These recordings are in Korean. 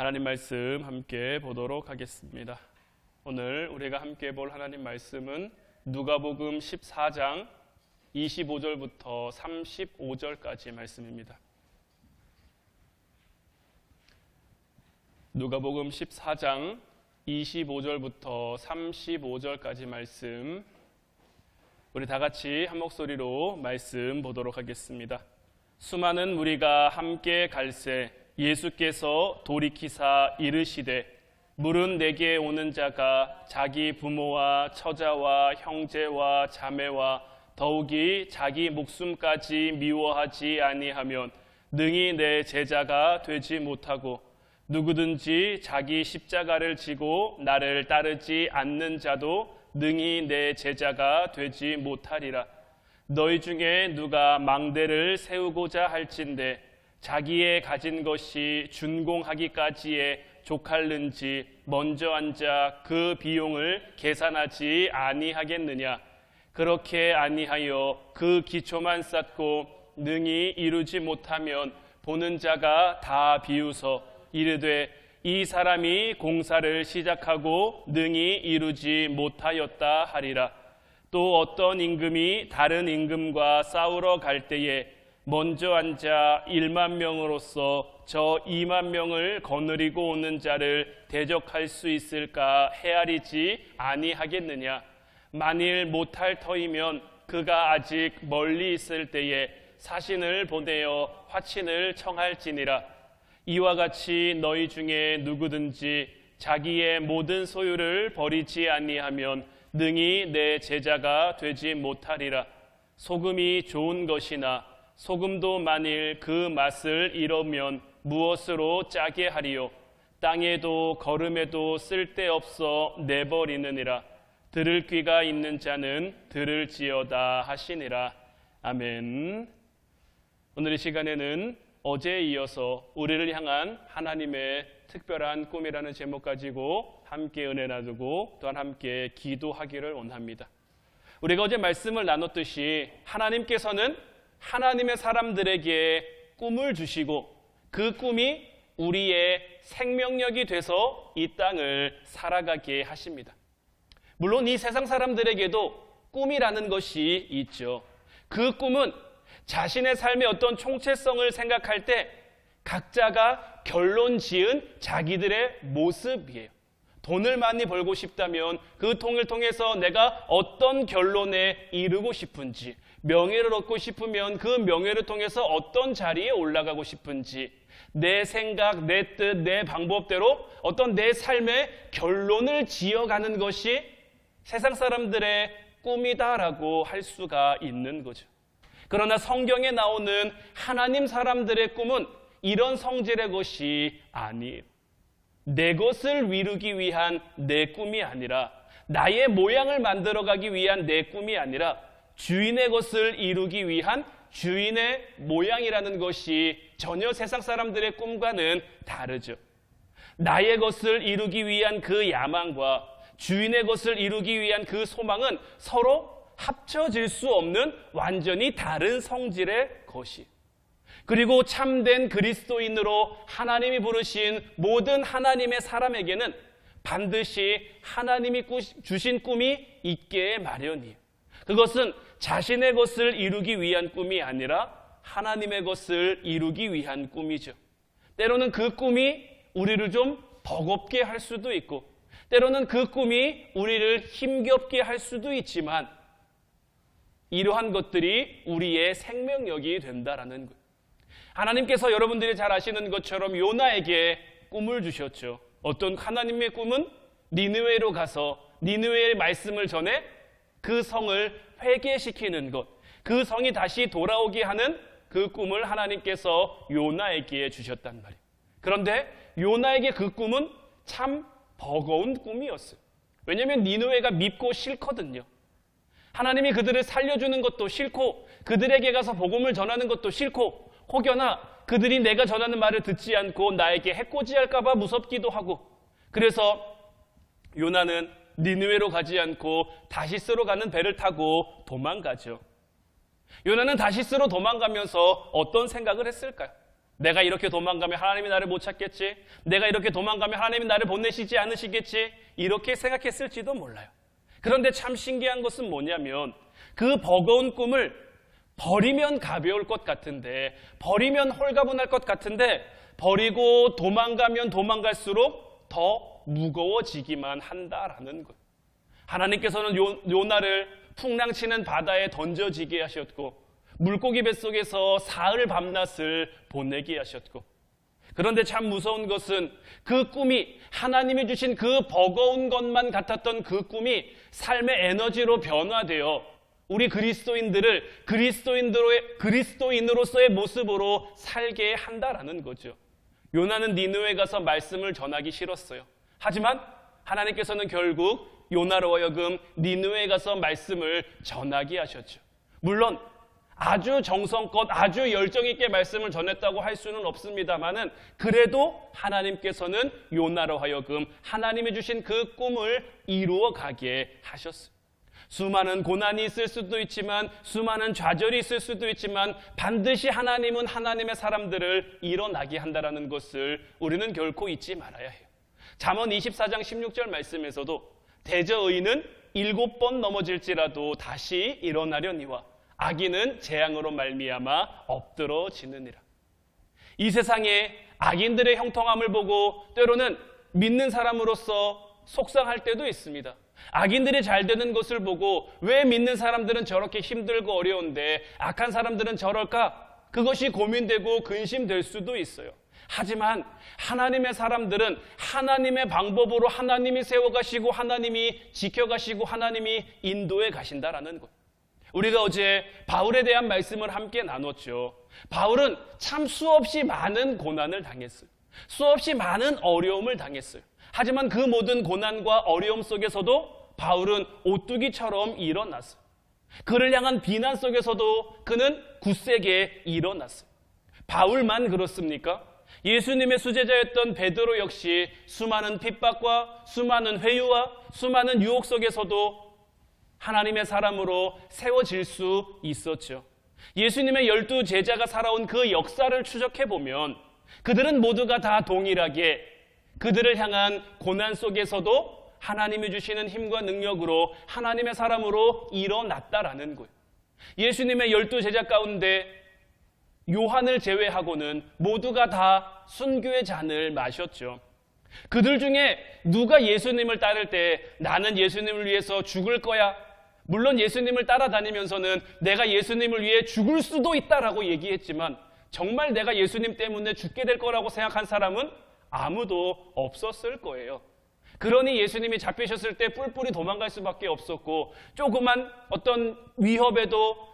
하나님 말씀 함께 보도록 하겠습니다. 오늘 우리가 함께 볼 하나님 말씀은 누가복음 14장 25절부터 35절까지 말씀입니다. 누가복음 14장 25절부터 35절까지 말씀 우리 다 같이 한 목소리로 말씀 보도록 하겠습니다. 수많은 무리가 함께 갈새 예수께서 돌이키사 이르시되 물은 내게 오는 자가 자기 부모와 처자와 형제와 자매와 더욱이 자기 목숨까지 미워하지 아니하면 능히 내 제자가 되지 못하고 누구든지 자기 십자가를 지고 나를 따르지 않는 자도 능히 내 제자가 되지 못하리라. 너희 중에 누가 망대를 세우고자 할진대 자기의 가진 것이 준공하기까지에 족할는지 먼저 앉아 그 비용을 계산하지 아니하겠느냐? 그렇게 아니하여 그 기초만 쌓고 능히 이루지 못하면 보는 자가 다 비웃어 이르되 이 사람이 공사를 시작하고 능히 이루지 못하였다 하리라. 또 어떤 임금이 다른 임금과 싸우러 갈 때에 먼저 앉아 1만 명으로서 저 2만 명을 거느리고 오는 자를 대적할 수 있을까 헤아리지 아니하겠느냐? 만일 못할 터이면 그가 아직 멀리 있을 때에 사신을 보내어 화친을 청할지니라. 이와 같이 너희 중에 누구든지 자기의 모든 소유를 버리지 아니하면 능히 내 제자가 되지 못하리라. 소금이 좋은 것이나 소금도 만일 그 맛을 잃으면 무엇으로 짜게 하리요? 땅에도 걸음에도 쓸데없어 내버리느니라. 들을 귀가 있는 자는 들을지어다 하시니라. 아멘. 오늘 이 시간에는 어제에 이어서 우리를 향한 하나님의 특별한 꿈이라는 제목 가지고 함께 은혜 나누고 또한 함께 기도하기를 원합니다. 우리가 어제 말씀을 나눴듯이 하나님께서는 하나님의 사람들에게 꿈을 주시고 그 꿈이 우리의 생명력이 돼서 이 땅을 살아가게 하십니다. 물론 이 세상 사람들에게도 꿈이라는 것이 있죠. 그 꿈은 자신의 삶의 어떤 총체성을 생각할 때 각자가 결론 지은 자기들의 모습이에요. 돈을 많이 벌고 싶다면 그 통을 통해서 내가 어떤 결론에 이르고 싶은지, 명예를 얻고 싶으면 그 명예를 통해서 어떤 자리에 올라가고 싶은지, 내 생각, 내 뜻, 내 방법대로 어떤 내 삶의 결론을 지어가는 것이 세상 사람들의 꿈이다라고 할 수가 있는 거죠. 그러나 성경에 나오는 하나님 사람들의 꿈은 이런 성질의 것이 아니에요. 내 것을 이루기 위한 내 꿈이 아니라 나의 모양을 만들어가기 위한 내 꿈이 아니라 주인의 것을 이루기 위한 주인의 모양이라는 것이 전혀 세상 사람들의 꿈과는 다르죠. 나의 것을 이루기 위한 그 야망과 주인의 것을 이루기 위한 그 소망은 서로 합쳐질 수 없는 완전히 다른 성질의 것이. 그리고 참된 그리스도인으로 하나님이 부르신 모든 하나님의 사람에게는 반드시 하나님이 주신 꿈이 있게 마련이에요. 그것은 자신의 것을 이루기 위한 꿈이 아니라 하나님의 것을 이루기 위한 꿈이죠. 때로는 그 꿈이 우리를 좀 버겁게 할 수도 있고, 때로는 그 꿈이 우리를 힘겹게 할 수도 있지만, 이러한 것들이 우리의 생명력이 된다라는 거예요. 하나님께서 여러분들이 잘 아시는 것처럼 요나에게 꿈을 주셨죠. 어떤 하나님의 꿈은 니느웨로 가서 니느웨의 말씀을 전해 그 성을 회개시키는 것, 그 성이 다시 돌아오게 하는 그 꿈을 하나님께서 요나에게 주셨단 말이에요. 그런데 요나에게 그 꿈은 참 버거운 꿈이었어요. 왜냐하면 니느웨가 밉고 싫거든요. 하나님이 그들을 살려주는 것도 싫고 그들에게 가서 복음을 전하는 것도 싫고 혹여나 그들이 내가 전하는 말을 듣지 않고 나에게 해코지할까봐 무섭기도 하고 그래서 요나는 니느웨로 가지 않고 다시스로 가는 배를 타고 도망가죠. 요나는 다시스로 도망가면서 어떤 생각을 했을까요? 내가 이렇게 도망가면 하나님이 나를 못 찾겠지. 내가 이렇게 도망가면 하나님이 나를 보내시지 않으시겠지. 이렇게 생각했을지도 몰라요. 그런데 참 신기한 것은 뭐냐면 그 버거운 꿈을 버리면 가벼울 것 같은데 버리면 홀가분할 것 같은데 버리고 도망가면 도망갈수록 더 무거워지기만 한다라는 것. 하나님께서는 요, 요나를 풍랑치는 바다에 던져지게 하셨고 물고기 뱃속에서 사흘 밤낮을 보내게 하셨고 그런데 참 무서운 것은 그 꿈이 하나님이 주신 그 버거운 것만 같았던 그 꿈이 삶의 에너지로 변화되어 우리 그리스도인들을 그리스도인들의 그리스도인으로서의 모습으로 살게 한다라는 거죠. 요나는 니느웨 가서 말씀을 전하기 싫었어요. 하지만 하나님께서는 결국 요나로 하여금 니느웨 가서 말씀을 전하게 하셨죠. 물론 아주 정성껏 아주 열정 있게 말씀을 전했다고 할 수는 없습니다만은 그래도 하나님께서는 요나로 하여금 하나님이 주신 그 꿈을 이루어 가게 하셨어요. 수많은 고난이 있을 수도 있지만 수많은 좌절이 있을 수도 있지만 반드시 하나님은 하나님의 사람들을 일어나게 한다라는 것을 우리는 결코 잊지 말아야 해요. 잠언 24장 16절 말씀에서도 대저의는 일곱 번 넘어질지라도 다시 일어나려니와 악인은 재앙으로 말미암아 엎드러지느니라. 이 세상에 악인들의 형통함을 보고 때로는 믿는 사람으로서 속상할 때도 있습니다. 악인들이 잘 되는 것을 보고 왜 믿는 사람들은 저렇게 힘들고 어려운데 악한 사람들은 저럴까? 그것이 고민되고 근심될 수도 있어요. 하지만 하나님의 사람들은 하나님의 방법으로 하나님이 세워가시고 하나님이 지켜가시고 하나님이 인도해 가신다라는 것. 우리가 어제 바울에 대한 말씀을 함께 나눴죠. 바울은 참 수없이 많은 고난을 당했어요. 수없이 많은 어려움을 당했어요. 하지만 그 모든 고난과 어려움 속에서도 바울은 오뚜기처럼 일어났어요. 그를 향한 비난 속에서도 그는 굳세게 일어났어요. 바울만 그렇습니까? 예수님의 수제자였던 베드로 역시 수많은 핍박과 수많은 회유와 수많은 유혹 속에서도 하나님의 사람으로 세워질 수 있었죠. 예수님의 열두 제자가 살아온 그 역사를 추적해 보면 그들은 모두가 다 동일하게 그들을 향한 고난 속에서도 하나님이 주시는 힘과 능력으로 하나님의 사람으로 일어났다라는 거예요. 예수님의 열두 제자 가운데 요한을 제외하고는 모두가 다 순교의 잔을 마셨죠. 그들 중에 누가 예수님을 따를 때 나는 예수님을 위해서 죽을 거야. 물론 예수님을 따라다니면서는 내가 예수님을 위해 죽을 수도 있다라고 얘기했지만 정말 내가 예수님 때문에 죽게 될 거라고 생각한 사람은 아무도 없었을 거예요. 그러니 예수님이 잡히셨을 때 뿔뿔이 도망갈 수밖에 없었고 조그만 어떤 위협에도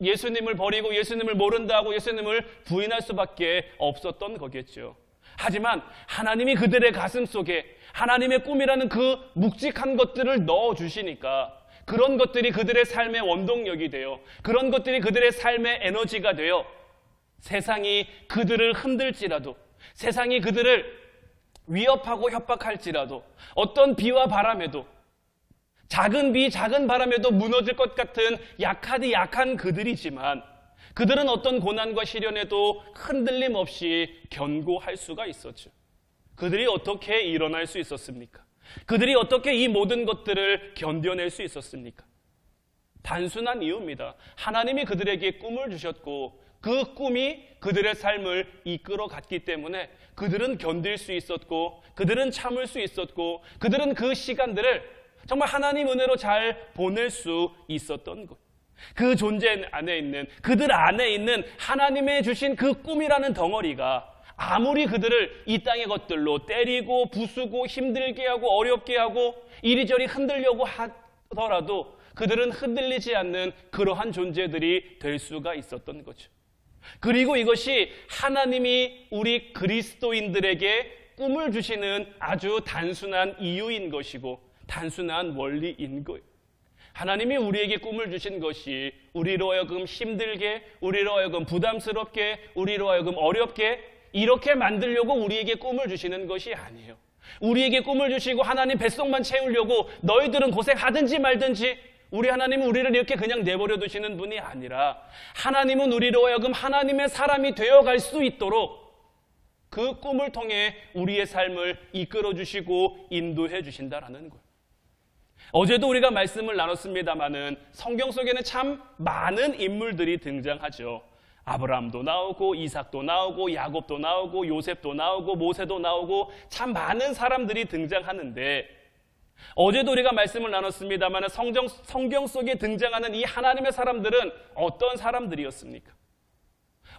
예수님을 버리고 예수님을 모른다고 예수님을 부인할 수밖에 없었던 거겠죠. 하지만 하나님이 그들의 가슴 속에 하나님의 꿈이라는 그 묵직한 것들을 넣어 주시니까 그런 것들이 그들의 삶의 원동력이 되어 그런 것들이 그들의 삶의 에너지가 되어 세상이 그들을 흔들지라도 세상이 그들을 위협하고 협박할지라도 어떤 비와 바람에도 작은 비, 작은 바람에도 무너질 것 같은 약하디 약한 그들이지만 그들은 어떤 고난과 시련에도 흔들림 없이 견고할 수가 있었죠. 그들이 어떻게 일어날 수 있었습니까? 그들이 어떻게 이 모든 것들을 견뎌낼 수 있었습니까? 단순한 이유입니다. 하나님이 그들에게 꿈을 주셨고 그 꿈이 그들의 삶을 이끌어 갔기 때문에 그들은 견딜 수 있었고 그들은 참을 수 있었고 그들은 그 시간들을 정말 하나님 은혜로 잘 보낼 수 있었던 것. 그 존재 안에 있는 그들 안에 있는 하나님의 주신 그 꿈이라는 덩어리가 아무리 그들을 이 땅의 것들로 때리고 부수고 힘들게 하고 어렵게 하고 이리저리 흔들려고 하더라도 그들은 흔들리지 않는 그러한 존재들이 될 수가 있었던 거죠. 그리고 이것이 하나님이 우리 그리스도인들에게 꿈을 주시는 아주 단순한 이유인 것이고 단순한 원리인 거예요. 하나님이 우리에게 꿈을 주신 것이 우리로 하여금 힘들게, 우리로 하여금 부담스럽게, 우리로 하여금 어렵게 이렇게 만들려고 우리에게 꿈을 주시는 것이 아니에요. 우리에게 꿈을 주시고 하나님 뱃속만 채우려고 너희들은 고생하든지 말든지 우리 하나님은 우리를 이렇게 그냥 내버려 두시는 분이 아니라 하나님은 우리로 하여금 하나님의 사람이 되어 갈 수 있도록 그 꿈을 통해 우리의 삶을 이끌어 주시고 인도해 주신다라는 거예요. 어제도 우리가 말씀을 나눴습니다마는 성경 속에는 참 많은 인물들이 등장하죠. 아브라함도 나오고 이삭도 나오고 야곱도 나오고 요셉도 나오고 모세도 나오고 참 많은 사람들이 등장하는데 어제도 우리가 말씀을 나눴습니다만 성경, 성경 속에 등장하는 이 하나님의 사람들은 어떤 사람들이었습니까?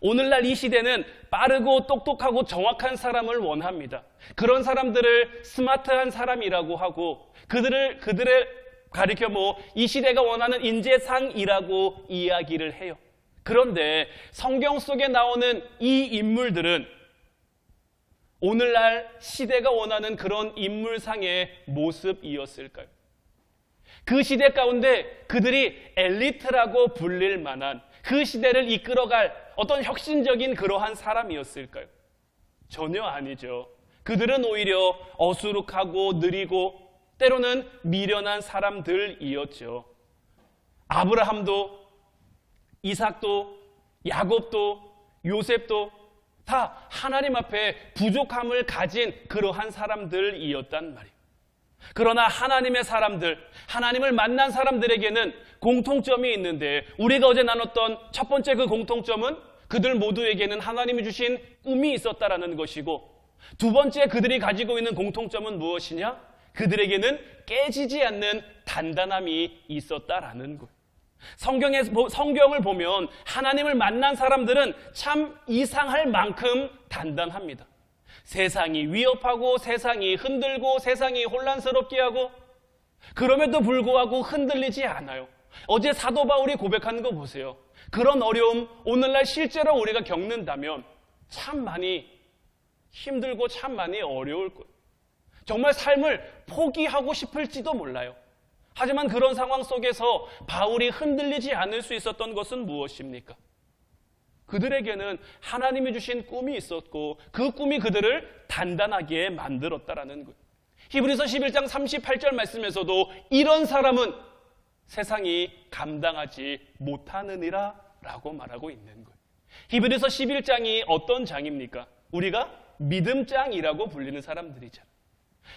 오늘날 이 시대는 빠르고 똑똑하고 정확한 사람을 원합니다. 그런 사람들을 스마트한 사람이라고 하고 그들을 그들의 가리켜 뭐 이 시대가 원하는 인재상이라고 이야기를 해요. 그런데 성경 속에 나오는 이 인물들은 오늘날 시대가 원하는 그런 인물상의 모습이었을까요? 그 시대 가운데 그들이 엘리트라고 불릴 만한 그 시대를 이끌어갈 어떤 혁신적인 그러한 사람이었을까요? 전혀 아니죠. 그들은 오히려 어수룩하고 느리고 때로는 미련한 사람들이었죠. 아브라함도 이삭도 야곱도 요셉도 다 하나님 앞에 부족함을 가진 그러한 사람들이었단 말이에요. 그러나 하나님의 사람들, 하나님을 만난 사람들에게는 공통점이 있는데 우리가 어제 나눴던 첫 번째 그 공통점은 그들 모두에게는 하나님이 주신 꿈이 있었다라는 것이고 두 번째 그들이 가지고 있는 공통점은 무엇이냐? 그들에게는 깨지지 않는 단단함이 있었다라는 것. 성경에 성경을 보면 하나님을 만난 사람들은 참 이상할 만큼 단단합니다. 세상이 위협하고 세상이 흔들고 세상이 혼란스럽게 하고 그럼에도 불구하고 흔들리지 않아요. 어제 사도 바울이 고백하는 거 보세요. 그런 어려움 오늘날 실제로 우리가 겪는다면 참 많이 힘들고 참 많이 어려울 거예요. 정말 삶을 포기하고 싶을지도 몰라요. 하지만 그런 상황 속에서 바울이 흔들리지 않을 수 있었던 것은 무엇입니까? 그들에게는 하나님이 주신 꿈이 있었고 그 꿈이 그들을 단단하게 만들었다라는 것. 히브리서 11장 38절 말씀에서도 이런 사람은 세상이 감당하지 못하느니라 라고 말하고 있는 거예요. 히브리서 11장이 어떤 장입니까? 우리가 믿음장이라고 불리는 사람들이잖아요.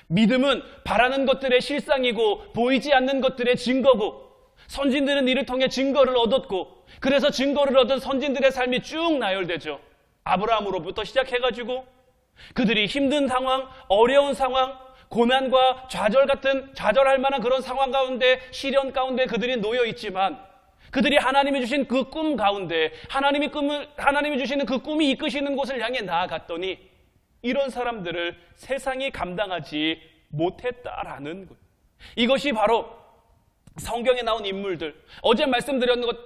믿음은 바라는 것들의 실상이고 보이지 않는 것들의 증거고 선진들은 이를 통해 증거를 얻었고 그래서 증거를 얻은 선진들의 삶이 쭉 나열되죠. 아브라함으로부터 시작해가지고 그들이 힘든 상황, 어려운 상황, 고난과 좌절 같은 좌절할 만한 그런 상황 가운데 시련 가운데 그들이 놓여 있지만 그들이 하나님이 주신 그 꿈 가운데 하나님이 꿈을 하나님이 주시는 그 꿈이 이끄시는 곳을 향해 나아갔더니 이런 사람들을 세상이 감당하지 못했다라는 것. 이것이 바로 성경에 나온 인물들. 어제 말씀드렸는 것,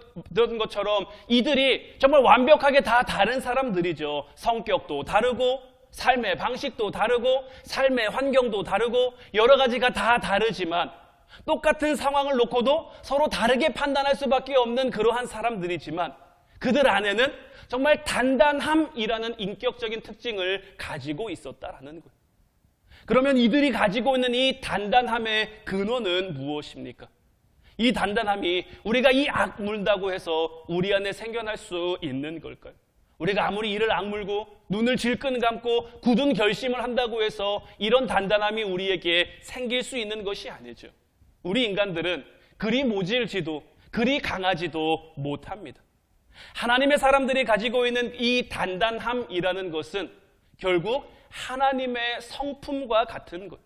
것처럼 이들이 정말 완벽하게 다 다른 사람들이죠. 성격도 다르고, 삶의 방식도 다르고, 삶의 환경도 다르고, 여러 가지가 다 다르지만, 똑같은 상황을 놓고도 서로 다르게 판단할 수밖에 없는 그러한 사람들이지만, 그들 안에는 정말 단단함이라는 인격적인 특징을 가지고 있었다라는 거예요. 그러면 이들이 가지고 있는 이 단단함의 근원은 무엇입니까? 이 단단함이 우리가 이 악물다고 해서 우리 안에 생겨날 수 있는 걸까요? 우리가 아무리 이를 악물고 눈을 질끈 감고 굳은 결심을 한다고 해서 이런 단단함이 우리에게 생길 수 있는 것이 아니죠. 우리 인간들은 그리 모질지도 그리 강하지도 못합니다. 하나님의 사람들이 가지고 있는 이 단단함이라는 것은 결국 하나님의 성품과 같은 것.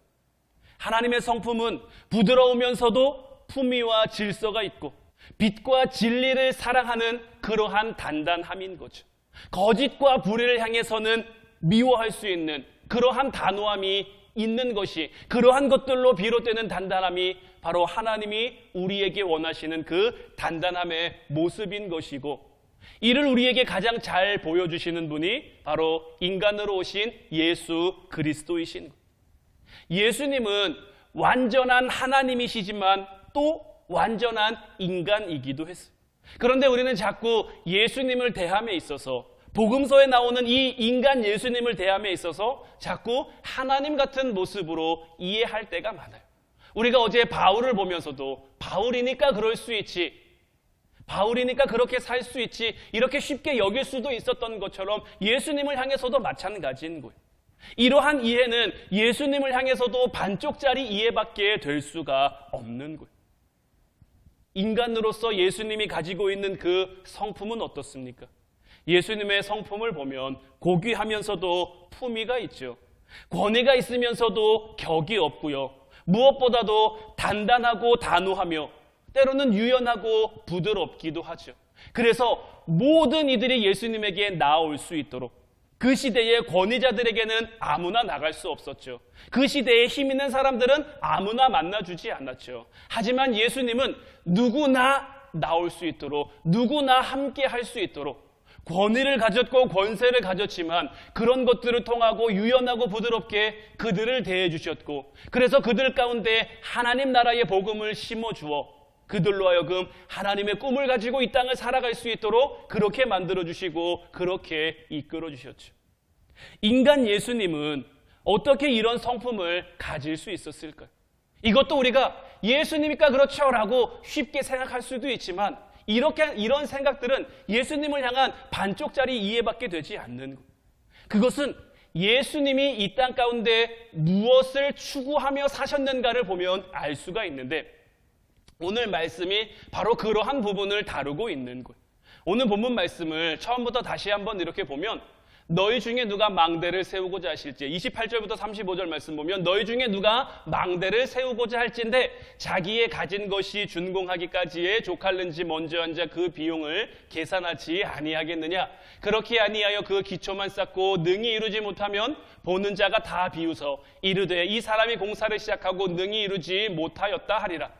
하나님의 성품은 부드러우면서도 품위와 질서가 있고 빛과 진리를 사랑하는 그러한 단단함인 거죠. 거짓과 불의를 향해서는 미워할 수 있는 그러한 단호함이 있는 것이 그러한 것들로 비롯되는 단단함이 바로 하나님이 우리에게 원하시는 그 단단함의 모습인 것이고 이를 우리에게 가장 잘 보여주시는 분이 바로 인간으로 오신 예수 그리스도이신 예수님은 완전한 하나님이시지만 또 완전한 인간이기도 했어요. 그런데 우리는 자꾸 예수님을 대함에 있어서 복음서에 나오는 이 인간 예수님을 대함에 있어서 자꾸 하나님 같은 모습으로 이해할 때가 많아요. 우리가 어제 바울을 보면서도 바울이니까 그럴 수 있지. 바울이니까 그렇게 살 수 있지. 이렇게 쉽게 여길 수도 있었던 것처럼 예수님을 향해서도 마찬가지인 거예요. 이러한 이해는 예수님을 향해서도 반쪽짜리 이해밖에 될 수가 없는 거예요. 인간으로서 예수님이 가지고 있는 그 성품은 어떻습니까? 예수님의 성품을 보면 고귀하면서도 품위가 있죠. 권위가 있으면서도 격이 없고요. 무엇보다도 단단하고 단호하며 때로는 유연하고 부드럽기도 하죠. 그래서 모든 이들이 예수님에게 나올 수 있도록 그 시대의 권위자들에게는 아무나 나갈 수 없었죠. 그 시대에 힘 있는 사람들은 아무나 만나주지 않았죠. 하지만 예수님은 누구나 나올 수 있도록, 누구나 함께 할 수 있도록, 권위를 가졌고 권세를 가졌지만 그런 것들을 통하고 유연하고 부드럽게 그들을 대해 주셨고 그래서 그들 가운데 하나님 나라의 복음을 심어 주어 그들로 하여금 하나님의 꿈을 가지고 이 땅을 살아갈 수 있도록 그렇게 만들어 주시고 그렇게 이끌어 주셨죠. 인간 예수님은 어떻게 이런 성품을 가질 수 있었을까요? 이것도 우리가 예수님이니까 그렇죠 라고 쉽게 생각할 수도 있지만 이렇게 이런 생각들은 예수님을 향한 반쪽짜리 이해밖에 되지 않는 것. 그것은 예수님이 이 땅 가운데 무엇을 추구하며 사셨는가를 보면 알 수가 있는데 오늘 말씀이 바로 그러한 부분을 다루고 있는 거예요. 오늘 본문 말씀을 처음부터 다시 한번 이렇게 보면 너희 중에 누가 망대를 세우고자 하실지 28절부터 35절 말씀 보면 너희 중에 누가 망대를 세우고자 할진데 자기의 가진 것이 준공하기까지의 족할는지 먼저 앉아 그 비용을 계산하지 아니하겠느냐 그렇게 아니하여 그 기초만 쌓고 능히 이루지 못하면 보는 자가 다 비웃어 이르되 이 사람이 공사를 시작하고 능히 이루지 못하였다 하리라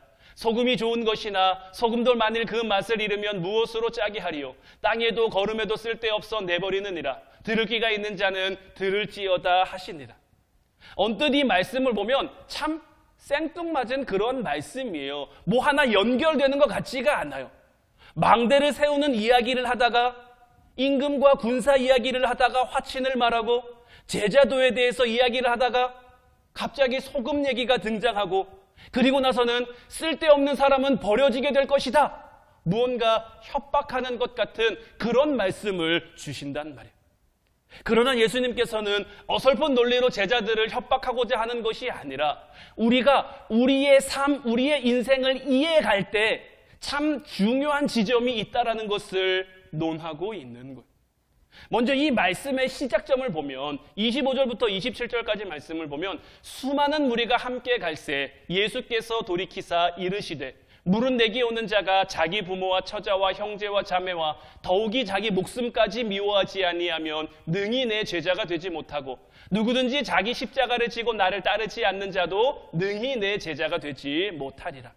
소금이 좋은 것이나 소금도 만일 그 맛을 잃으면 무엇으로 짜게 하리요? 땅에도 거름에도 쓸데없어 내버리느니라. 들을 귀가 있는 자는 들을지어다 하시니라. 언뜻 이 말씀을 보면 참 생뚱맞은 그런 말씀이에요. 뭐 하나 연결되는 것 같지가 않아요. 망대를 세우는 이야기를 하다가 임금과 군사 이야기를 하다가 화친을 말하고 제자도에 대해서 이야기를 하다가 갑자기 소금 얘기가 등장하고 그리고 나서는 쓸데없는 사람은 버려지게 될 것이다. 무언가 협박하는 것 같은 그런 말씀을 주신단 말이에요. 그러나 예수님께서는 어설픈 논리로 제자들을 협박하고자 하는 것이 아니라 우리가 우리의 삶, 우리의 인생을 이해할 때 참 중요한 지점이 있다라는 것을 논하고 있는 거예요. 먼저 이 말씀의 시작점을 보면 25절부터 27절까지 말씀을 보면 수많은 무리가 함께 갈새 예수께서 돌이키사 이르시되 물은 내게 오는 자가 자기 부모와 처자와 형제와 자매와 더욱이 자기 목숨까지 미워하지 아니하면 능히 내 제자가 되지 못하고 누구든지 자기 십자가를 지고 나를 따르지 않는 자도 능히 내 제자가 되지 못하리라.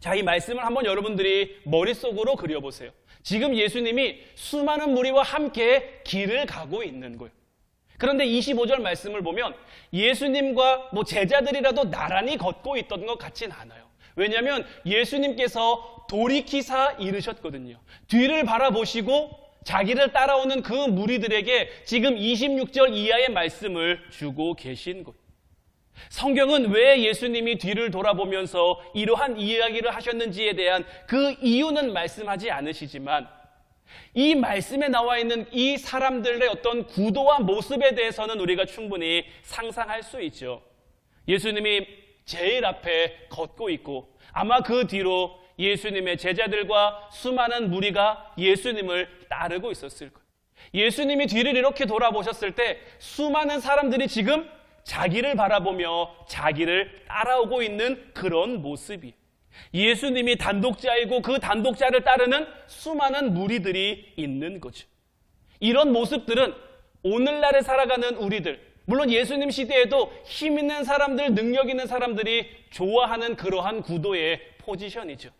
자, 이 말씀을 한번 여러분들이 머릿속으로 그려보세요. 지금 예수님이 수많은 무리와 함께 길을 가고 있는 거예요. 그런데 25절 말씀을 보면 예수님과 뭐 제자들이라도 나란히 걷고 있던 것 같진 않아요. 왜냐하면 예수님께서 돌이키사 이르셨거든요. 뒤를 바라보시고 자기를 따라오는 그 무리들에게 지금 26절 이하의 말씀을 주고 계신 거예요. 성경은 왜 예수님이 뒤를 돌아보면서 이러한 이야기를 하셨는지에 대한 그 이유는 말씀하지 않으시지만 이 말씀에 나와 있는 이 사람들의 어떤 구도와 모습에 대해서는 우리가 충분히 상상할 수 있죠. 예수님이 제일 앞에 걷고 있고 아마 그 뒤로 예수님의 제자들과 수많은 무리가 예수님을 따르고 있었을 거예요. 예수님이 뒤를 이렇게 돌아보셨을 때 수많은 사람들이 지금 자기를 바라보며 자기를 따라오고 있는 그런 모습이 예수님이 단독자이고 그 단독자를 따르는 수많은 무리들이 있는 거죠. 이런 모습들은 오늘날에 살아가는 우리들, 물론 예수님 시대에도 힘 있는 사람들, 능력 있는 사람들이 좋아하는 그러한 구도의 포지션이죠.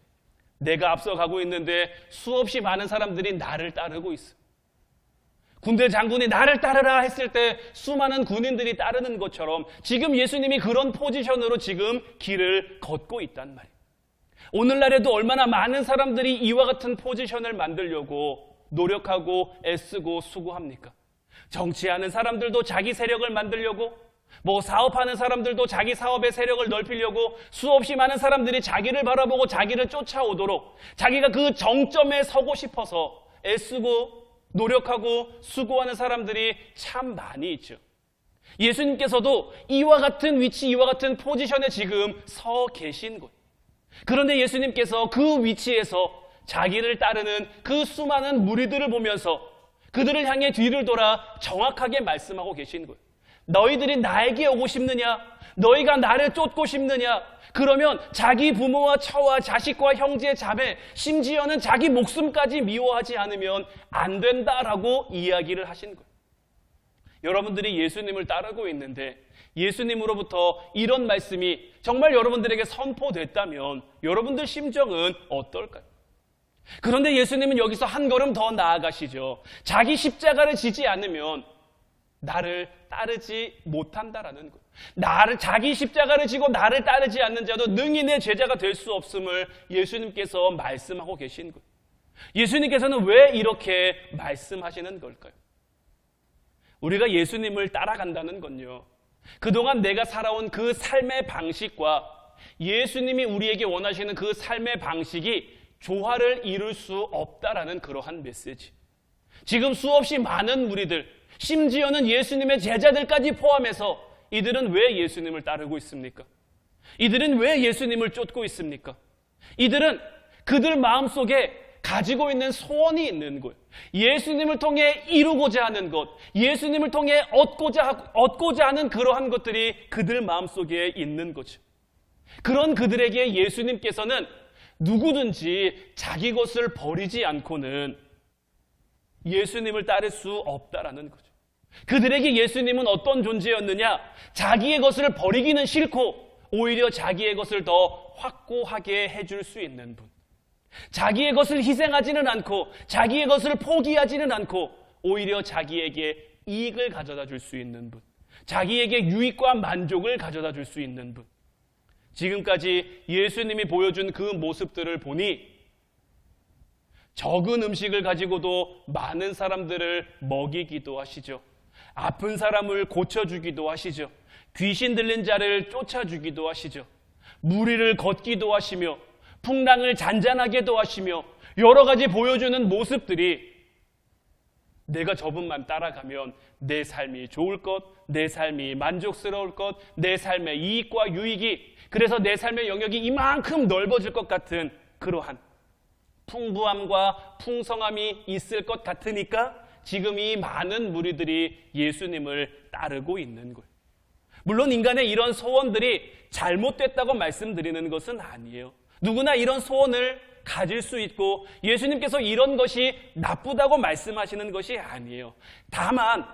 내가 앞서가고 있는데 수없이 많은 사람들이 나를 따르고 있어. 군대 장군이 나를 따르라 했을 때 수많은 군인들이 따르는 것처럼 지금 예수님이 그런 포지션으로 지금 길을 걷고 있단 말이에요. 오늘날에도 얼마나 많은 사람들이 이와 같은 포지션을 만들려고 노력하고 애쓰고 수고합니까? 정치하는 사람들도 자기 세력을 만들려고 뭐 사업하는 사람들도 자기 사업의 세력을 넓히려고 수없이 많은 사람들이 자기를 바라보고 자기를 쫓아오도록 자기가 그 정점에 서고 싶어서 애쓰고 노력하고 수고하는 사람들이 참 많이 있죠. 예수님께서도 이와 같은 위치, 이와 같은 포지션에 지금 서 계신 거예요. 그런데 예수님께서 그 위치에서 자기를 따르는 그 수많은 무리들을 보면서 그들을 향해 뒤를 돌아 정확하게 말씀하고 계신 거예요. 너희들이 나에게 오고 싶느냐? 너희가 나를 쫓고 싶느냐? 그러면 자기 부모와 처와 자식과 형제 자매, 심지어는 자기 목숨까지 미워하지 않으면 안 된다라고 이야기를 하신 거예요. 여러분들이 예수님을 따르고 있는데 예수님으로부터 이런 말씀이 정말 여러분들에게 선포됐다면 여러분들 심정은 어떨까요? 그런데 예수님은 여기서 한 걸음 더 나아가시죠. 자기 십자가를 지지 않으면 나를 따르지 못한다라는 것. 나를 자기 십자가를 지고 나를 따르지 않는 자도 능히 내 제자가 될 수 없음을 예수님께서 말씀하고 계신 것. 예수님께서는 왜 이렇게 말씀하시는 걸까요? 우리가 예수님을 따라간다는 건요. 그동안 내가 살아온 그 삶의 방식과 예수님이 우리에게 원하시는 그 삶의 방식이 조화를 이룰 수 없다라는 그러한 메시지. 지금 수없이 많은 무리들, 심지어는 예수님의 제자들까지 포함해서 이들은 왜 예수님을 따르고 있습니까? 이들은 왜 예수님을 쫓고 있습니까? 이들은 그들 마음 속에 가지고 있는 소원이 있는 거예요. 예수님을 통해 이루고자 하는 것, 예수님을 통해 얻고자, 얻고자 하는 그러한 것들이 그들 마음 속에 있는 거죠. 그런 그들에게 예수님께서는 누구든지 자기 것을 버리지 않고는 예수님을 따를 수 없다라는 거죠. 그들에게 예수님은 어떤 존재였느냐? 자기의 것을 버리기는 싫고 오히려 자기의 것을 더 확고하게 해줄 수 있는 분. 자기의 것을 희생하지는 않고 자기의 것을 포기하지는 않고 오히려 자기에게 이익을 가져다 줄 수 있는 분. 자기에게 유익과 만족을 가져다 줄 수 있는 분. 지금까지 예수님이 보여준 그 모습들을 보니 적은 음식을 가지고도 많은 사람들을 먹이기도 하시죠. 아픈 사람을 고쳐주기도 하시죠. 귀신 들린 자를 쫓아주기도 하시죠. 무리를 걷기도 하시며 풍랑을 잔잔하게도 하시며 여러 가지 보여주는 모습들이 내가 저분만 따라가면 내 삶이 좋을 것, 내 삶이 만족스러울 것, 내 삶의 이익과 유익이 그래서 내 삶의 영역이 이만큼 넓어질 것 같은 그러한 풍부함과 풍성함이 있을 것 같으니까 지금 이 많은 무리들이 예수님을 따르고 있는 거예요. 물론 인간의 이런 소원들이 잘못됐다고 말씀드리는 것은 아니에요. 누구나 이런 소원을 가질 수 있고 예수님께서 이런 것이 나쁘다고 말씀하시는 것이 아니에요. 다만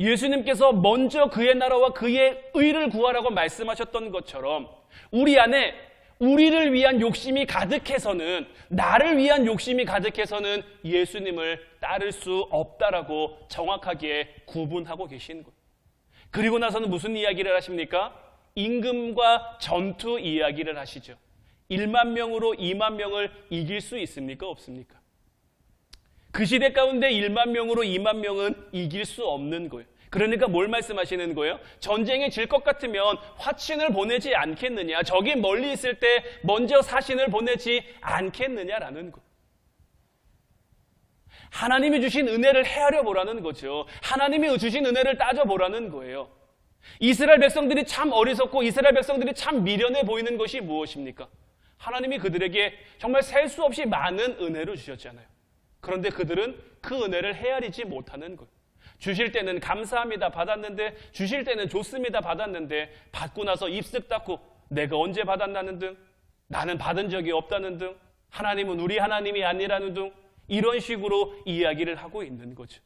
예수님께서 먼저 그의 나라와 그의 의를 구하라고 말씀하셨던 것처럼 우리 안에 우리를 위한 욕심이 가득해서는 나를 위한 욕심이 가득해서는 예수님을 따를 수 없다라고 정확하게 구분하고 계신 거예요. 그리고 나서는 무슨 이야기를 하십니까? 임금과 전투 이야기를 하시죠. 1만 명으로 2만 명을 이길 수 있습니까? 없습니까? 그 시대 가운데 1만 명으로 2만 명은 이길 수 없는 거예요. 그러니까 뭘 말씀하시는 거예요? 전쟁에 질 것 같으면 화친을 보내지 않겠느냐? 적이 멀리 있을 때 먼저 사신을 보내지 않겠느냐라는 거. 하나님이 주신 은혜를 헤아려 보라는 거죠. 하나님이 주신 은혜를 따져 보라는 거예요. 이스라엘 백성들이 참 어리석고 이스라엘 백성들이 참 미련해 보이는 것이 무엇입니까? 하나님이 그들에게 정말 셀 수 없이 많은 은혜를 주셨잖아요. 그런데 그들은 그 은혜를 헤아리지 못하는 거예요. 주실 때는 감사합니다 받았는데 주실 때는 좋습니다 받았는데 받고 나서 입쓱 닦고 내가 언제 받았다는 등 나는 받은 적이 없다는 등 하나님은 우리 하나님이 아니라는 등 이런 식으로 이야기를 하고 있는 거죠.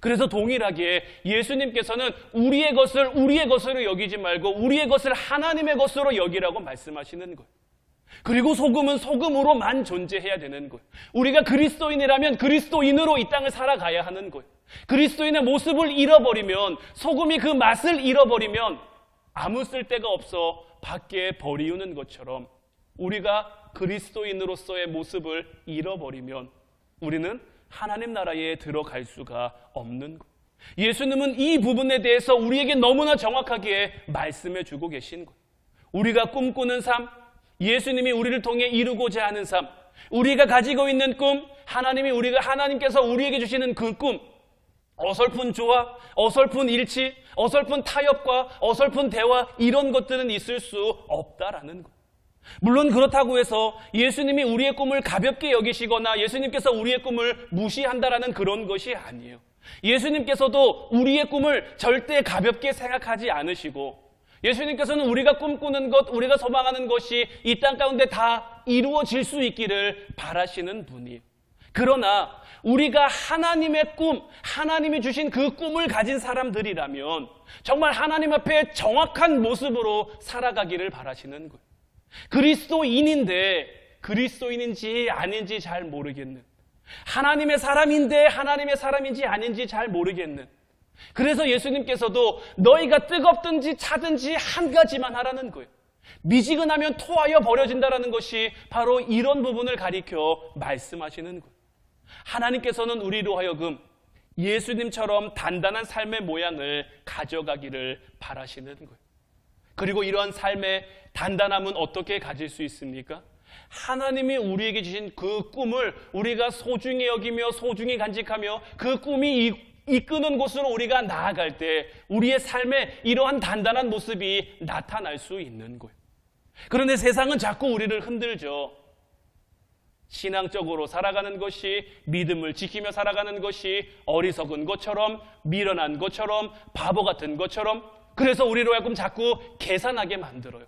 그래서 동일하게 예수님께서는 우리의 것을 우리의 것으로 여기지 말고 우리의 것을 하나님의 것으로 여기라고 말씀하시는 거예요. 그리고 소금은 소금으로만 존재해야 되는 거예요. 우리가 그리스도인이라면 그리스도인으로 이 땅을 살아가야 하는 거예요. 그리스도인의 모습을 잃어버리면 소금이 그 맛을 잃어버리면 아무 쓸데가 없어 밖에 버리우는 것처럼 우리가 그리스도인으로서의 모습을 잃어버리면 우리는 하나님 나라에 들어갈 수가 없는 거예요. 예수님은 이 부분에 대해서 우리에게 너무나 정확하게 말씀해 주고 계신 거예요. 우리가 꿈꾸는 삶, 예수님이 우리를 통해 이루고자 하는 삶, 우리가 가지고 있는 꿈, 하나님이 우리가 하나님께서 우리에게 주시는 그 꿈, 어설픈 조화, 어설픈 일치, 어설픈 타협과 어설픈 대화 이런 것들은 있을 수 없다라는 것. 물론 그렇다고 해서 예수님이 우리의 꿈을 가볍게 여기시거나 예수님께서 우리의 꿈을 무시한다라는 그런 것이 아니에요. 예수님께서도 우리의 꿈을 절대 가볍게 생각하지 않으시고 예수님께서는 우리가 꿈꾸는 것, 우리가 소망하는 것이 이 땅 가운데 다 이루어질 수 있기를 바라시는 분이에요. 그러나 우리가 하나님의 꿈, 하나님이 주신 그 꿈을 가진 사람들이라면 정말 하나님 앞에 정확한 모습으로 살아가기를 바라시는 거예요. 그리스도인인데 그리스도인인지 아닌지 잘 모르겠는 하나님의 사람인데 하나님의 사람인지 아닌지 잘 모르겠는 그래서 예수님께서도 너희가 뜨겁든지 차든지 한 가지만 하라는 거예요. 미지근하면 토하여 버려진다라는 것이 바로 이런 부분을 가리켜 말씀하시는 거예요. 하나님께서는 우리로 하여금 예수님처럼 단단한 삶의 모양을 가져가기를 바라시는 거예요. 그리고 이러한 삶의 단단함은 어떻게 가질 수 있습니까? 하나님이 우리에게 주신 그 꿈을 우리가 소중히 여기며 소중히 간직하며 그 꿈이 이 끄는 곳으로 우리가 나아갈 때 우리의 삶에 이러한 단단한 모습이 나타날 수 있는 거예요. 그런데 세상은 자꾸 우리를 흔들죠. 신앙적으로 살아가는 것이 믿음을 지키며 살아가는 것이 어리석은 것처럼 미련한 것처럼 바보 같은 것처럼 그래서 우리로 하여금 자꾸 계산하게 만들어요.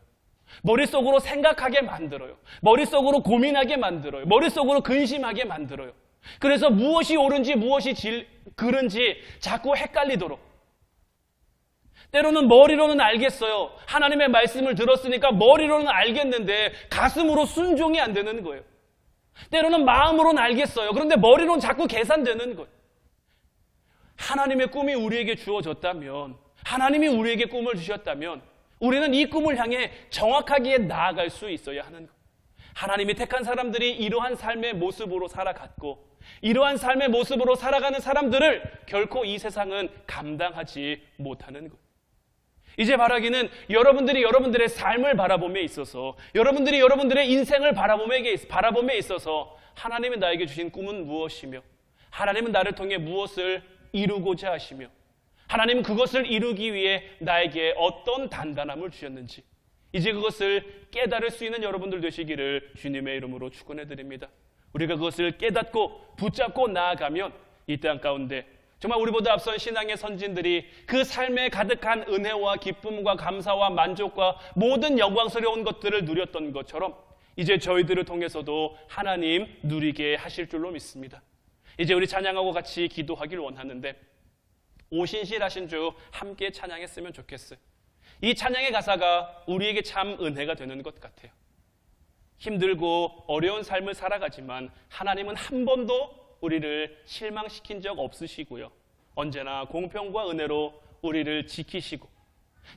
머릿속으로 생각하게 만들어요. 머릿속으로 고민하게 만들어요. 머릿속으로 근심하게 만들어요. 그래서 무엇이 옳은지 무엇이 질, 그른지 자꾸 헷갈리도록. 때로는 머리로는 알겠어요. 하나님의 말씀을 들었으니까 머리로는 알겠는데 가슴으로 순종이 안 되는 거예요. 때로는 마음으로는 알겠어요. 그런데 머리로는 자꾸 계산되는 거예요. 하나님의 꿈이 우리에게 주어졌다면, 하나님이 우리에게 꿈을 주셨다면, 우리는 이 꿈을 향해 정확하게 나아갈 수 있어야 하는 것. 하나님이 택한 사람들이 이러한 삶의 모습으로 살아갔고, 이러한 삶의 모습으로 살아가는 사람들을 결코 이 세상은 감당하지 못하는 것. 이제 바라기는 여러분들이 여러분들의 삶을 바라봄에 있어서 여러분들이 여러분들의 인생을 바라봄에 있어서 하나님이 나에게 주신 꿈은 무엇이며 하나님은 나를 통해 무엇을 이루고자 하시며 하나님은 그것을 이루기 위해 나에게 어떤 단단함을 주셨는지 이제 그것을 깨달을 수 있는 여러분들 되시기를 주님의 이름으로 축원해 드립니다. 우리가 그것을 깨닫고 붙잡고 나아가면 이 땅 가운데 정말 우리보다 앞선 신앙의 선진들이 그 삶에 가득한 은혜와 기쁨과 감사와 만족과 모든 영광스러운 것들을 누렸던 것처럼 이제 저희들을 통해서도 하나님 누리게 하실 줄로 믿습니다. 이제 우리 찬양하고 같이 기도하길 원하는데 오신실하신 주 함께 찬양했으면 좋겠어요. 이 찬양의 가사가 우리에게 참 은혜가 되는 것 같아요. 힘들고 어려운 삶을 살아가지만 하나님은 한 번도 우리를 실망시킨 적 없으시고요. 언제나 공평과 은혜로 우리를 지키시고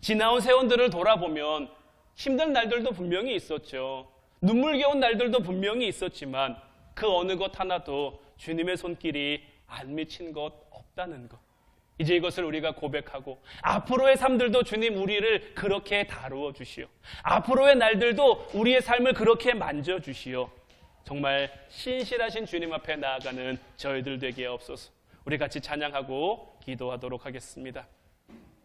지나온 세월들을 돌아보면 힘든 날들도 분명히 있었죠. 눈물겨운 날들도 분명히 있었지만 그 어느 것 하나도 주님의 손길이 안 미친 것 없다는 것. 이제 이것을 우리가 고백하고 앞으로의 삶들도 주님 우리를 그렇게 다루어 주시오. 앞으로의 날들도 우리의 삶을 그렇게 만져 주시오. 정말 신실하신 주님 앞에 나아가는 저희들 되게 없소서. 우리 같이 찬양하고 기도하도록 하겠습니다.